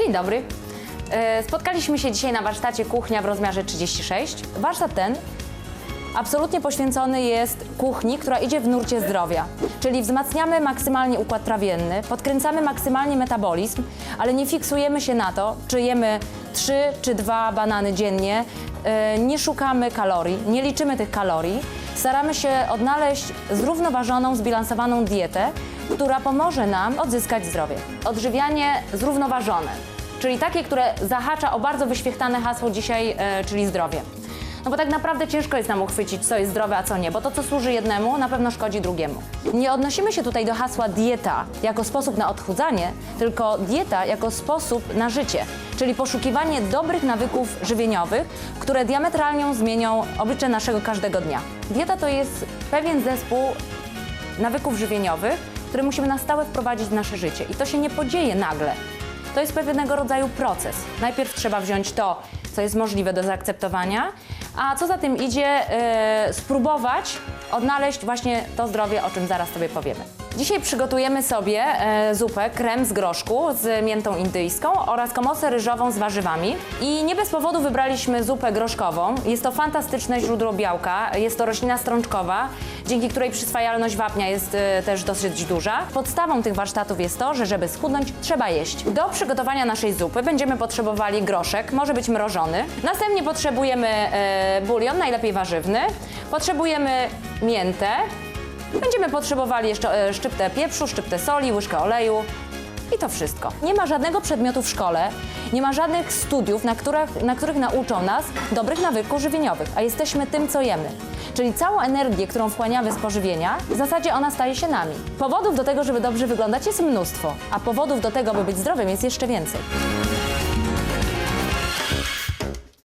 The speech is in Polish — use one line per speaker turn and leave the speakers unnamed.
Dzień dobry. E, Spotkaliśmy się dzisiaj na warsztacie Kuchnia w rozmiarze 36. Warsztat ten absolutnie poświęcony jest kuchni, która idzie w nurcie zdrowia. Czyli wzmacniamy maksymalnie układ trawienny, podkręcamy maksymalnie metabolizm, ale nie fiksujemy się na to, czy jemy 3 czy 2 banany dziennie, e, nie szukamy kalorii, nie liczymy tych kalorii. Staramy się odnaleźć zrównoważoną, zbilansowaną dietę, która pomoże nam odzyskać zdrowie. Odżywianie zrównoważone, czyli takie, które zahacza o bardzo wyświechtane hasło dzisiaj, e, czyli zdrowie. No bo tak naprawdę ciężko jest nam uchwycić, co jest zdrowe, a co nie, bo to, co służy jednemu, na pewno szkodzi drugiemu. Nie odnosimy się tutaj do hasła dieta jako sposób na odchudzanie, tylko dieta jako sposób na życie, czyli poszukiwanie dobrych nawyków żywieniowych, które diametralnie zmienią oblicze naszego każdego dnia. Dieta to jest pewien zespół nawyków żywieniowych, które musimy na stałe wprowadzić w nasze życie. I to się nie podzieje nagle. To jest pewnego rodzaju proces. Najpierw trzeba wziąć to, co jest możliwe do zaakceptowania, a co za tym idzie, e, spróbować odnaleźć właśnie to zdrowie, o czym zaraz sobie powiemy. Dzisiaj przygotujemy sobie e, zupę krem z groszku z miętą indyjską oraz komosę ryżową z warzywami. I nie bez powodu wybraliśmy zupę groszkową. Jest to fantastyczne źródło białka, jest to roślina strączkowa, dzięki której przyswajalność wapnia jest e, też dosyć duża. Podstawą tych warsztatów jest to, że żeby schudnąć, trzeba jeść. Do przygotowania naszej zupy będziemy potrzebowali groszek, może być mrożony. Następnie potrzebujemy e, bulion, najlepiej warzywny. Potrzebujemy miętę. Będziemy potrzebowali jeszcze e, szczyptę pieprzu, szczyptę soli, łyżkę oleju. I to wszystko. Nie ma żadnego przedmiotu w szkole, nie ma żadnych studiów, na których, na których nauczą nas dobrych nawyków żywieniowych, a jesteśmy tym, co jemy. Czyli całą energię, którą wchłaniamy z pożywienia, w zasadzie ona staje się nami. Powodów do tego, żeby dobrze wyglądać jest mnóstwo, a powodów do tego, by być zdrowym jest jeszcze więcej.